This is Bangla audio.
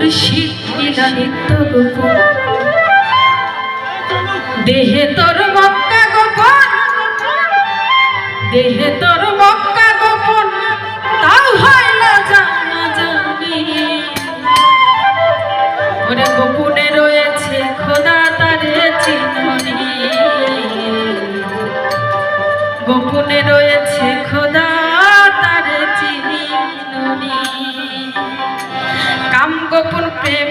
মুর্শিদ কিনা নিত্য গোপন। দেহে তোর মক্কা গোপন। দেহে তোর মক্কা গোপন। তাও হয় না জানা জানি। ওরে গোপনে রয়েছে খোদা তারে চিননি গোপনে রয়েছে খোদা গোপন প্রেম